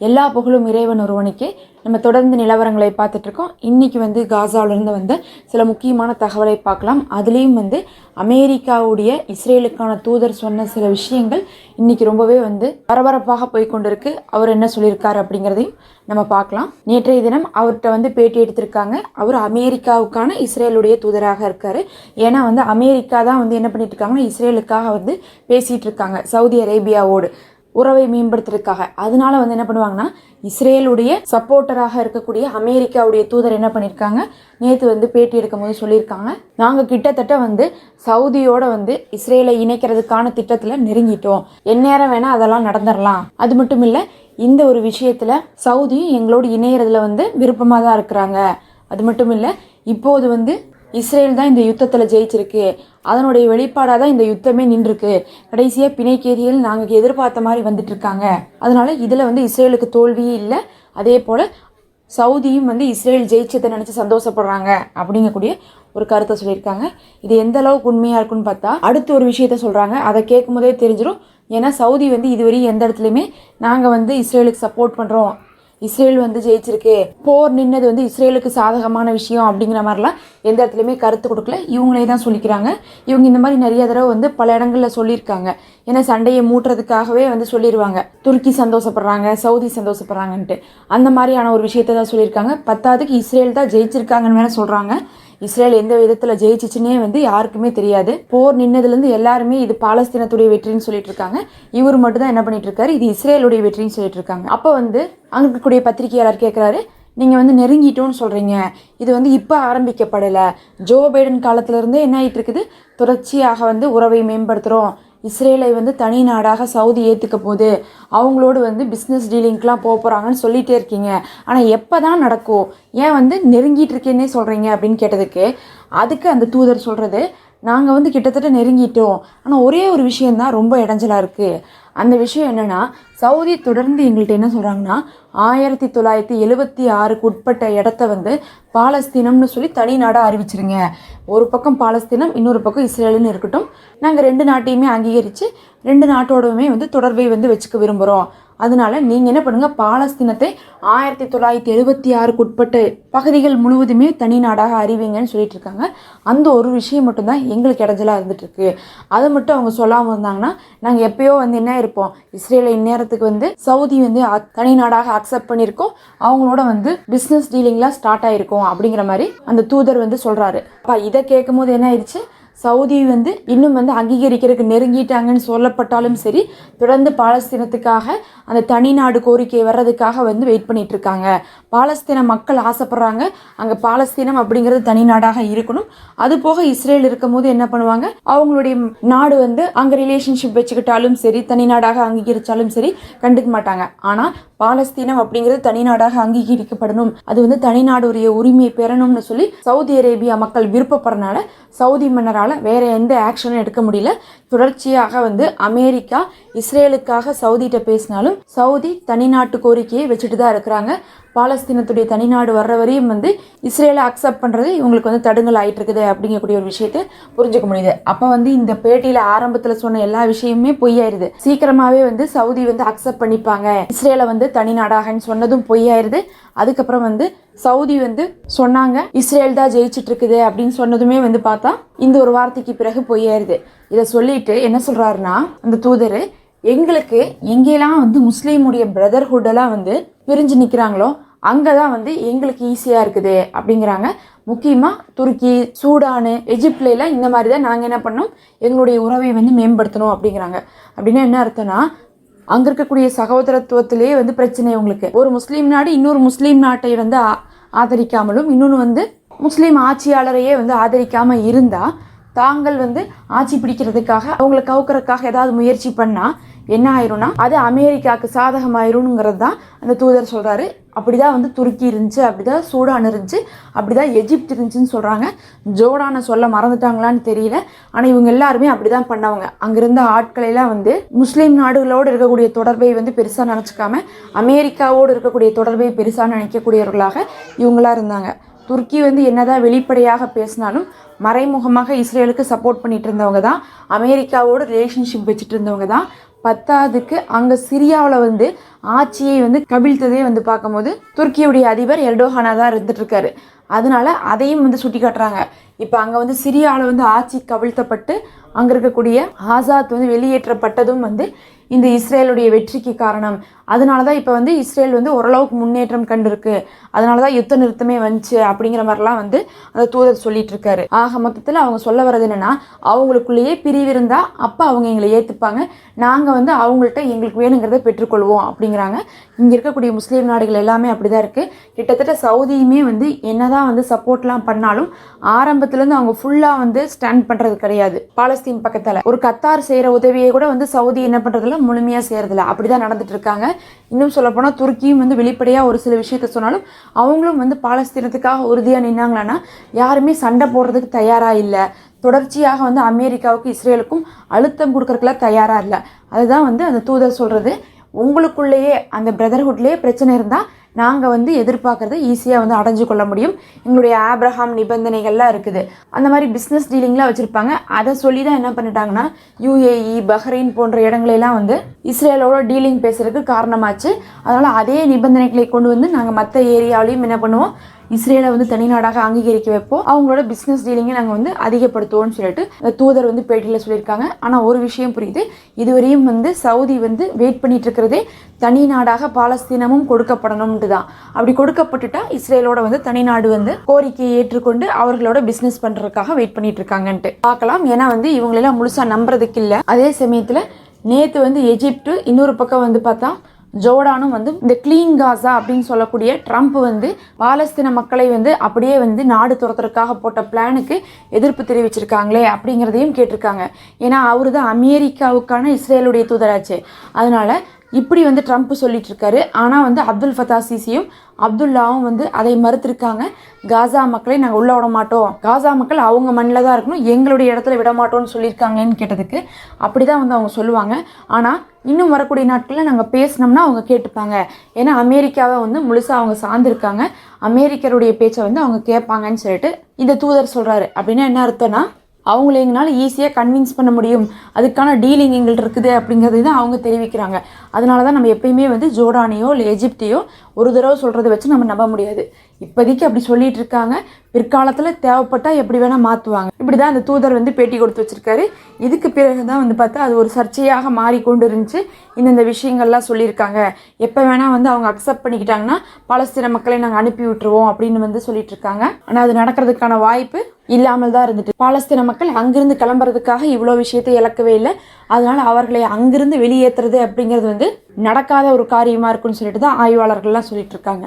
எல்லா புகழும் இறைவன் ஒருவனுக்கே. நம்ம தொடர்ந்து நிலவரங்களை பார்த்துட்ருக்கோம். இன்றைக்கி வந்து காசாவிலேருந்து வந்த சில முக்கியமான தகவலை பார்க்கலாம். அதுலேயும் வந்து அமெரிக்காவுடைய இஸ்ரேலுக்கான தூதர் சொன்ன சில விஷயங்கள் இன்றைக்கி ரொம்பவே வந்து பரபரப்பாக போய் கொண்டிருக்கு அவர் என்ன சொல்லியிருக்காரு அப்படிங்கிறதையும் நம்ம பார்க்கலாம். நேற்றைய தினம் அவர்கிட்ட வந்து பேட்டி எடுத்திருக்காங்க. அவர் அமெரிக்காவுக்கான இஸ்ரேலுடைய தூதராக இருக்கார். ஏன்னா வந்து அமெரிக்கா தான் வந்து என்ன பண்ணிட்டு இருக்காங்கன்னா இஸ்ரேலுக்காக வந்து பேசிகிட்டு இருக்காங்க சவுதி அரேபியாவோடு. உறவை மேம்படுத்துறதுக்காக. அதனால வந்து என்ன பண்ணுவாங்கன்னா இஸ்ரேலுடைய சப்போர்ட்டராக இருக்கக்கூடிய அமெரிக்காவுடைய தூதர் என்ன பண்ணியிருக்காங்க நேற்று வந்து பேட்டி எடுக்கும் போது சொல்லியிருக்காங்க. நாங்கள் கிட்டத்தட்ட வந்து சவுதியோட வந்து இஸ்ரேலை இணைக்கிறதுக்கான திட்டத்தில் நெருங்கிட்டோம். எந்நேரம் வேணால் அதெல்லாம் நடந்துடலாம் அது மட்டும் இல்லை இந்த ஒரு விஷயத்தில் சவுதியும் எங்களோடு இணையறதுல வந்து விருப்பமாக தான் இருக்கிறாங்க. அது மட்டும் இல்லை இப்போது வந்து இஸ்ரேல் தான் இந்த யுத்தத்தில் ஜெயிச்சிருக்கு. அதனுடைய வெளிப்பாடாக தான் இந்த யுத்தமே நின்றுருக்கு. கடைசியாக பிணைக்கேரியில் நாங்கள் எதிர்பார்த்த மாதிரி வந்துட்டு இருக்காங்க இதில் வந்து இஸ்ரேலுக்கு தோல்வியே இல்லை. அதே போல் சவுதியும் வந்து இஸ்ரேல் ஜெயிச்சதை நினச்சி சந்தோஷப்படுறாங்க அப்படிங்கக்கூடிய ஒரு கருத்தை சொல்லியிருக்காங்க. இது எந்த அளவுக்கு உண்மையாக இருக்குன்னு பார்த்தா அடுத்து ஒரு விஷயத்த சொல்கிறாங்க அதை கேட்கும் போதே தெரிஞ்சிடும் ஏன்னா சவுதி வந்து இதுவரையும் எந்த இடத்துலையுமே நாங்கள் வந்து இஸ்ரேலுக்கு சப்போர்ட் பண்ணுறோம் இஸ்ரேல் வந்து ஜெயிச்சிருக்கு. போர் நின்னது வந்து இஸ்ரேலுக்கு சாதகமான விஷயம் அப்படிங்கிற மாதிரிலாம் எந்த இடத்துலையுமே கருத்து கொடுக்கல. இவங்களே தான் சொல்லிக்கிறாங்க. இவங்க இந்த மாதிரி நிறைய தடவை வந்து பல இடங்களில் சொல்லியிருக்காங்க. ஏன்னா சண்டையை மூட்டுறதுக்காகவே வந்து சொல்லிடுவாங்க துருக்கி சந்தோஷப்படுறாங்க சவுதி சந்தோஷப்படுறாங்கன்ட்டு. அந்த மாதிரியான ஒரு விஷயத்தை தான் சொல்லியிருக்காங்க. பத்தாவதுக்கு இஸ்ரேல் தான் ஜெயிச்சிருக்காங்கன்னு வேற சொல்கிறாங்க இஸ்ரேல் எந்த விதத்தில் ஜெயிச்சிச்சுன்னே வந்து யாருக்குமே தெரியாது. போர் நின்னதுலேருந்து எல்லாருமே இது பாலஸ்தீனத்துடைய வெற்றின்னு சொல்லிட்டு இருக்காங்க இவர் மட்டும் தான் என்ன பண்ணிட்டு இருக்காரு இது இஸ்ரேலுடைய வெற்றின்னு சொல்லிட்டு இருக்காங்க அப்போ வந்து அங்கே இருக்கக்கூடிய பத்திரிகையாளர் கேட்குறாரு நீங்கள் வந்து நெருங்கிட்டோன்னு சொல்கிறீங்க இது வந்து இப்போ ஆரம்பிக்கப்படலை. ஜோ பைடன் காலத்துலேருந்தே என்ன ஆகிட்டு இருக்குது தொடர்ச்சியாக வந்து உறவை மேம்படுத்துகிறோம் இஸ்ரேலை வந்து தனி நாடாக சவுதி ஏற்றுக்க போகுது அவங்களோடு வந்து பிஸ்னஸ் டீலிங்க்கெலாம் போக போகிறாங்கன்னு சொல்லிகிட்டே இருக்கீங்க. ஆனால் எப்போ தான் நடக்கும் ஏன் வந்து நெருங்கிட்டு இருக்கேன்னே சொல்கிறீங்க அப்படின்னு கேட்டதுக்கு அதுக்கு அந்த தூதர் சொல்கிறது நாங்கள் வந்து கிட்டத்தட்ட நெருங்கிட்டோம். ஆனால் ஒரே ஒரு விஷயந்தான் ரொம்ப இடைஞ்சலாக இருக்குது அந்த விஷயம் என்னென்னா சவுதி தொடர்ந்து எங்கள்கிட்ட என்ன சொல்கிறாங்கன்னா ஆயிரத்தி தொள்ளாயிரத்தி எழுபத்தி ஆறுக்கு உட்பட்ட இடத்த வந்து பாலஸ்தீனம்னு சொல்லி தனி நாடாக அறிவிச்சிருங்க. ஒரு பக்கம் பாலஸ்தீனம் இன்னொரு பக்கம் இஸ்ரேலுன்னு இருக்கட்டும். நாங்கள் ரெண்டு நாட்டையுமே அங்கீகரித்து ரெண்டு நாட்டோடவுமே வந்து தொடர்பை வந்து வச்சுக்க விரும்புகிறோம் அதனால நீங்கள் என்ன பண்ணுங்கள் பாலஸ்தீனத்தை ஆயிரத்தி தொள்ளாயிரத்தி எழுபத்தி ஆறுக்கு உட்பட்ட பகுதிகள் முழுவதுமே தனி நாடாக அறிவிங்கன்னு சொல்லிட்டு இருக்காங்க. அந்த ஒரு விஷயம் மட்டும்தான் எங்களுக்கு இடைஞ்சலாக இருந்துட்டு இருக்கு அதை மட்டும் அவங்க சொல்லாமல் இருந்தாங்கன்னா நாங்கள் எப்பயோ வந்து என்ன இருப்போம்? இஸ்ரேலை இந்நேரத்துக்கு வந்து சவுதி வந்து தனி நாடாக அக்செப்ட் பண்ணியிருக்கோம். அவங்களோட வந்து பிஸ்னஸ் டீலிங்லாம் ஸ்டார்ட் ஆயிருக்கும் அப்படிங்கிற மாதிரி அந்த தூதர் வந்து சொல்கிறாரு அப்பா இதை கேட்கும் போது என்ன ஆயிடுச்சு? சவுதி வந்து இன்னும் வந்து அங்கீகரிக்கிறதுக்கு நெருங்கிட்டாங்கன்னு சொல்லப்பட்டாலும் சரி தொடர்ந்து பாலஸ்தீனத்துக்காக அந்த தனி நாடு கோரிக்கை வர்றதுக்காக வந்து வெயிட் பண்ணிட்டு இருக்காங்க. பாலஸ்தீன மக்கள் ஆசைப்படுறாங்க. அங்கே பாலஸ்தீனம் அப்படிங்கிறது தனி நாடாக இருக்கணும். அது போக இஸ்ரேல் இருக்கும் போது என்ன பண்ணுவாங்க? அவங்களுடைய நாடு வந்து அங்கே ரிலேஷன்ஷிப் வச்சுக்கிட்டாலும் சரி தனி நாடாக அங்கீகரிச்சாலும் சரி கண்டுக்க மாட்டாங்க. ஆனால் பாலஸ்தீனம் அப்படிங்கிறது தனிநாடாக அங்கீகரிக்கப்படணும். அது வந்து தனிநாடுடைய உரிமையை பெறணும்னு சொல்லி சவுதி அரேபியா மக்கள் விருப்பப்படுறனால சவுதி மன்னரால் வேற எந்த ஆக்ஷனும் எடுக்க முடியல. தொடர்ச்சியாக வந்து அமெரிக்கா இஸ்ரேலுக்காக சவுதிகிட்ட பேசினாலும் சவுதி தனிநாட்டு கோரிக்கையை வச்சுட்டு தான் இருக்கிறாங்க. பாலஸ்தீனத்துடைய தனிநாடு வர்ற வரையும் வந்து இஸ்ரேலை அக்செப்ட் பண்ணுறது இவங்களுக்கு வந்து தடுங்கல் ஆகிட்டு இருக்குது அப்படிங்கக்கூடிய ஒரு விஷயத்தை புரிஞ்சுக்க முடியுது. அப்போ வந்து இந்த பேட்டியில் ஆரம்பத்தில் சொன்ன எல்லா விஷயமுமே பொய்யாயிருது. சீக்கிரமாகவே வந்து சவுதி வந்து அக்செப்ட் பண்ணிப்பாங்க. இஸ்ரேலை வந்து தனிநாடாகன்னு சொன்னதும் பொய்யாயிருது. அதுக்கப்புறம் வந்து சவுதி வந்து சொன்னாங்க இஸ்ரேல் தான் ஜெயிச்சுட்டு இருக்குது அப்படின்னு சொன்னதுமே வந்து பார்த்தா இந்த ஒரு வார்த்தைக்கு பிறகு பொய்யாயிருது. இதை சொல்லிட்டு என்ன சொல்கிறாருன்னா அந்த தூதர் எங்களுக்கு எங்கெல்லாம் வந்து முஸ்லீமுடைய பிரதர்ஹுட்டெல்லாம் வந்து பிரிஞ்சு நிற்கிறாங்களோ அங்கே தான் வந்து எங்களுக்கு ஈஸியாக இருக்குது அப்படிங்கிறாங்க. முக்கியமாக துருக்கி சூடானு எஜிப்ட்ல இந்த மாதிரி தான் நாங்கள் என்ன பண்ணோம்? எங்களுடைய உறவை வந்து மேம்படுத்தணும் அப்படிங்கிறாங்க. அப்படின்னா என்ன அர்த்தம்னா அங்கே இருக்கக்கூடிய சகோதரத்துவத்திலேயே வந்து பிரச்சனை உங்களுக்கு. ஒரு முஸ்லீம் நாடு இன்னொரு முஸ்லீம் நாட்டை வந்து ஆ- ஆதரிக்காமலும் இன்னொன்று வந்து முஸ்லீம் ஆட்சியாளரையே வந்து ஆதரிக்காமல் இருந்தால் தாங்கள் வந்து ஆட்சி பிடிக்கிறதுக்காக அவங்களை கவுக்கிறதுக்காக ஏதாவது முயற்சி பண்ணால் என்ன ஆயிரும்னா அது அமெரிக்காவுக்கு சாதகமாயிரும்ங்கிறது தான் அந்த தூதர் சொல்றாரு. அப்படிதான் வந்து துருக்கி இருந்துச்சு அப்படிதான் சூடான் இருந்துச்சு அப்படிதான் எஜிப்த் இருந்துச்சுன்னு சொல்கிறாங்க ஜோர்டானை சொல்ல மறந்துட்டாங்களான்னு தெரியல. ஆனால் இவங்க எல்லாருமே அப்படிதான் பண்ணவங்க. அங்கிருந்த ஆட்களை எல்லாம் வந்து முஸ்லீம் நாடுகளோடு இருக்கக்கூடிய தொடர்பை வந்து பெருசாக நினச்சிக்காம அமெரிக்காவோடு இருக்கக்கூடிய தொடர்பை பெருசாக நினைக்கக்கூடியவர்களாக இவங்களா இருந்தாங்க. துருக்கி வந்து என்னதான் வெளிப்படையாக பேசினாலும் மறைமுகமாக இஸ்ரேலுக்கு சப்போர்ட் பண்ணிட்டு இருந்தவங்க தான் அமெரிக்காவோட ரிலேஷன்ஷிப் வச்சுட்டு இருந்தவங்க தான் பத்தாவதுக்கு அங்கே சிரியாவில் வந்து ஆட்சியை வந்து கவிழ்த்ததே வந்து பார்க்கும்போது துருக்கியுடைய அதிபர் எர்டோஹானா தான் இருந்துட்டு இருக்காரு அதனால அதையும் வந்து சுட்டி காட்டுறாங்க இப்போ அங்கே வந்து சிரியாவில் வந்து ஆட்சி கவிழ்த்தப்பட்டு அங்கே இருக்கக்கூடிய ஆசாத் வந்து வெளியேற்றப்பட்டதும் வந்து இந்த இஸ்ரேலுடைய வெற்றிக்கு காரணம். அதனால தான் இப்போ வந்து இஸ்ரேல் வந்து ஓரளவுக்கு முன்னேற்றம் கண்டிருக்கு. அதனால தான் யுத்த நிறுத்தமே வந்துச்சு அப்படிங்கிற மாதிரிலாம் வந்து அந்த தூதர் சொல்லிட்டு இருக்காரு. ஆக மொத்தத்தில் அவங்க சொல்ல வர்றது என்னன்னா அவங்களுக்குள்ளேயே பிரிவு இருந்தால் அப்போ அவங்க எங்களை ஏற்றுப்பாங்க நாங்கள் வந்து அவங்கள்ட்ட எங்களுக்கு வேணுங்கிறத பெற்றுக்கொள்வோம் அப்படிங்கிறாங்க. இங்கே இருக்கக்கூடிய முஸ்லீம் நாடுகள் எல்லாமே அப்படிதான் இருக்குது கிட்டத்தட்ட சவுதியுமே வந்து என்னதான் வந்து சப்போர்ட்லாம் பண்ணாலும் ஆரம்பத்துலேருந்து அவங்க ஃபுல்லாக வந்து ஸ்டாண்ட் பண்ணுறது கிடையாது. பாலஸ்தீன் பக்கத்தில். ஒரு கத்தார் செய்கிற உதவியை கூட வந்து சவுதி என்ன பண்ணுறதில்ல முழுமையாக செய்கிறதில்ல அப்படி தான் நடந்துட்டு இருக்காங்க. இன்னும் சொல்லப்போனால் துருக்கியும் வந்து வெளிப்படையாக ஒரு சில விஷயத்த சொன்னாலும் அவங்களும் வந்து பாலஸ்தீனத்துக்காக உறுதியாக நின்னாங்களான்னா யாருமே சண்டை போடுறதுக்கு தயாராக இல்லை. தொடர்ச்சியாக வந்து அமெரிக்காவுக்கும் இஸ்ரேலுக்கும் அழுத்தம் கொடுக்கறதுக்குலாம் தயாராக இல்லை. அதுதான் வந்து அந்த தூதர் சொல்கிறது உங்களுக்குள்ளேயே அந்த பிரதர்ஹுட்லேயே பிரச்சனை இருந்தால் நாங்கள் வந்து எதிர்பார்க்குறத ஈஸியாக வந்து அடைஞ்சு கொள்ள முடியும். எங்களுடைய ஆப்ரஹாம் நிபந்தனைகள்லாம் இருக்குது. அந்த மாதிரி பிஸ்னஸ் டீலிங்லாம் வச்சுருப்பாங்க. அதை சொல்லி தான் என்ன பண்ணிட்டாங்கன்னா யுஏஇ பஹ்ரைன் போன்ற இடங்களெல்லாம் வந்து இஸ்ரேலோட டீலிங் பேசுறதுக்கு காரணமாச்சு. அதனால் அதே நிபந்தனைகளை கொண்டு வந்து நாங்கள் மற்ற ஏரியாவிலையும் என்ன பண்ணுவோம் இஸ்ரேலை வந்து தனிநாடாக அங்கீகரிக்க வைப்போம். அவங்களோட பிஸ்னஸ் டீலிங்கை நாங்கள் வந்து அதிகப்படுத்துவோம்னு சொல்லிட்டு தூதர் வந்து பேட்டியில் சொல்லியிருக்காங்க. ஆனால் ஒரு விஷயம் புரியுது. இதுவரையும் வந்து சவுதி வந்து வெயிட் பண்ணிட்டு இருக்கிறதே தனி நாடாக பாலஸ்தீனமும் கொடுக்கப்படணும்ட்டு தான் அப்படி கொடுக்கப்பட்டுட்டா இஸ்ரேலோட வந்து தனிநாடு வந்து கோரிக்கையை ஏற்றுக்கொண்டு அவர்களோட பிஸ்னஸ் பண்ணுறதுக்காக வெயிட் பண்ணிட்டு இருக்காங்கன்ட்டு. பார்க்கலாம். ஏன்னா வந்து இவங்களெல்லாம் முழுசாக நம்புறதுக்கு இல்லை. அதே சமயத்தில் நேற்று வந்து எஜிப்டு இன்னொரு பக்கம் வந்து பார்த்தா ஜோர்டானும் வந்து இந்த கிளீன் காசா அப்படின்னு சொல்லக்கூடிய ட்ரம்ப் வந்து பாலஸ்தீன மக்களை வந்து அப்படியே வந்து நாடு துரத்துறதுக்காக போட்ட பிளானுக்கு எதிர்ப்பு தெரிவிச்சிருக்காங்களே அப்படிங்கிறதையும் கேட்டிருக்காங்க. ஏன்னா அவர் தான் அமெரிக்காவுக்கான இஸ்ரேலுடைய தூதராச்சு. அதனால இப்படி வந்து ட்ரம்ப் சொல்லிட்டு இருக்காரு ஆனால் வந்து அப்துல் ஃபத்தா சிசியும் அப்துல்லாவும் வந்து அதை மறுத்திருக்காங்க. காசா மக்களை நாங்கள் உள்ள விட மாட்டோம். காசா மக்கள் அவங்க மண்ணில் தான் இருக்கணும். எங்களுடைய இடத்துல விட மாட்டோம்னு சொல்லியிருக்காங்களேன்னு கேட்டதுக்கு அப்படி தான் வந்து அவங்க சொல்லுவாங்க. ஆனால் இன்னும் வரக்கூடிய நாட்களில் நாங்கள் பேசினோம்னா அவங்க கேட்டுப்பாங்க. ஏன்னா அமெரிக்காவை வந்து முழுசாக அவங்க சார்ந்திருக்காங்க. அமெரிக்கருடைய பேச்சை வந்து அவங்க கேட்பாங்கன்னு சொல்லிட்டு இந்த தூதர் சொல்கிறாரு அப்படின்னா என்ன அர்த்தம்னா அவங்கள எங்களால் ஈஸியாக கன்வின்ஸ் பண்ண முடியும். அதுக்கான டீலிங் எங்கள்கிட்ட இருக்குது அப்படிங்கிறது தான் அவங்க தெரிவிக்கிறாங்க. அதனால தான் நம்ம எப்பயுமே வந்து ஜோர்டானையோ இல்லை எஜிப்டையோ ஒரு தடவை சொல்கிறத வச்சு நம்ம நம்ப முடியாது. இப்போதைக்கு அப்படி சொல்லிட்டு இருக்காங்க. பிற்காலத்தில் தேவைப்பட்டால் எப்படி வேணால் மாற்றுவாங்க இப்படி தான் அந்த தூதர் வந்து பேட்டி கொடுத்து வச்சிருக்காரு. இதுக்கு பிறகு தான் வந்து பார்த்தா அது ஒரு சர்ச்சையாக மாறிக்கொண்டு இருந்துச்சு இந்தந்த விஷயங்கள்லாம் சொல்லியிருக்காங்க. எப்போ வேணால் வந்து அவங்க அக்செப்ட் பண்ணிக்கிட்டாங்கன்னா பலஸ்தீன மக்களை நாங்கள் அனுப்பி விட்டுருவோம் அப்படின்னு வந்து சொல்லிட்டு இருக்காங்க. ஆனால் அது நடக்கிறதுக்கான வாய்ப்பு இல்லாமல் தான் இருந்துட்டு. பாலஸ்தீன மக்கள் அங்கிருந்து கிளம்புறதுக்காக இவ்வளோ விஷயத்தை இழக்கவே இல்லை. அதனால அவர்களை அங்கிருந்து வெளியேற்றுறது அப்படிங்கிறது வந்து நடக்காத ஒரு காரியமாக இருக்குன்னு சொல்லிட்டு தான் ஆய்வாளர்கள்லாம் சொல்லிட்டு இருக்காங்க.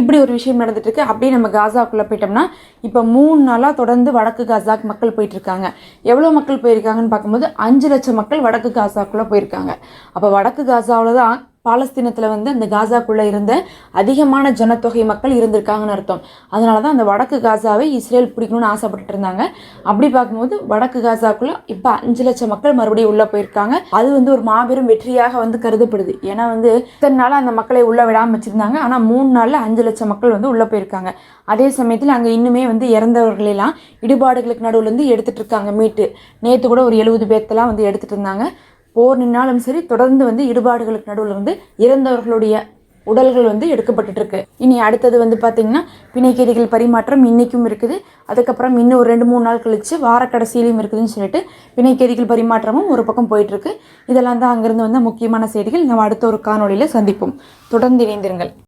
இப்படி ஒரு விஷயம் நடந்துட்டு இருக்கு. அப்படியே நம்ம காசாக்குள்ளே போயிட்டோம்னா இப்போ மூணு நாளாக தொடர்ந்து வடக்கு காசாக்கு மக்கள் போயிட்டு இருக்காங்க. எவ்வளோ மக்கள் போயிருக்காங்கன்னு பார்க்கும்போது அஞ்சு லட்சம் மக்கள் வடக்கு காசாக்குள்ளே போயிருக்காங்க. அப்போ வடக்கு காசாவில் தான் பாலஸ்தீனத்தில் வந்து அந்த காசாக்குள்ளே இருந்த அதிகமான ஜனத்தொகை மக்கள் இருந்திருக்காங்கன்னு அர்த்தம். அதனால தான் அந்த வடக்கு காசாவை இஸ்ரேல் பிடிக்கணும்னு ஆசைப்பட்டுட்டு இருந்தாங்க. அப்படி பார்க்கும்போது வடக்கு காசாக்குள்ளே இப்போ அஞ்சு லட்சம் மக்கள் மறுபடியும் உள்ளே போயிருக்காங்க. அது வந்து ஒரு மாபெரும் வெற்றியாக வந்து கருதப்படுது. ஏன்னா வந்து இத்தனை நாள் அந்த மக்களை உள்ளே விடாமல் வச்சுருந்தாங்க. ஆனால் மூணு நாளில் அஞ்சு லட்சம் மக்கள் வந்து உள்ளே போயிருக்காங்க. அதே சமயத்தில் அங்கே இன்னுமே வந்து இறந்தவர்களெல்லாம் இடுபாடுகளுக்கு இருந்து எடுத்துகிட்டு இருக்காங்க மீட்டு. நேற்று கூட ஒரு எழுபது பேர்த்தெல்லாம் வந்து எடுத்துகிட்டு இருந்தாங்க. போர் நின்னாலும் சரி தொடர்ந்து வந்து இடுபாடுகளுக்கு நடுவில் வந்து இறந்தவர்களுடைய உடல்கள் வந்து எடுக்கப்பட்டுட்டு இருக்கு. இனி அடுத்தது வந்து பார்த்தீங்கன்னா பிணைக்கைதிகள் பரிமாற்றம் இன்னைக்கும் இருக்குது. அதுக்கப்புறம் இன்னும் ஒரு ரெண்டு மூணு நாள் கழிச்சு வார கடைசியிலையும் இருக்குதுன்னு சொல்லிட்டு பிணைக்கைதிகள் பரிமாற்றமும் ஒரு பக்கம் போயிட்டு இருக்கு. இதெல்லாம் தான் அங்கிருந்து வந்த முக்கியமான செய்திகள். நம்ம அடுத்த ஒரு காணொளியில் சந்திப்போம். தொடர்ந்து இணைந்திருங்கள்.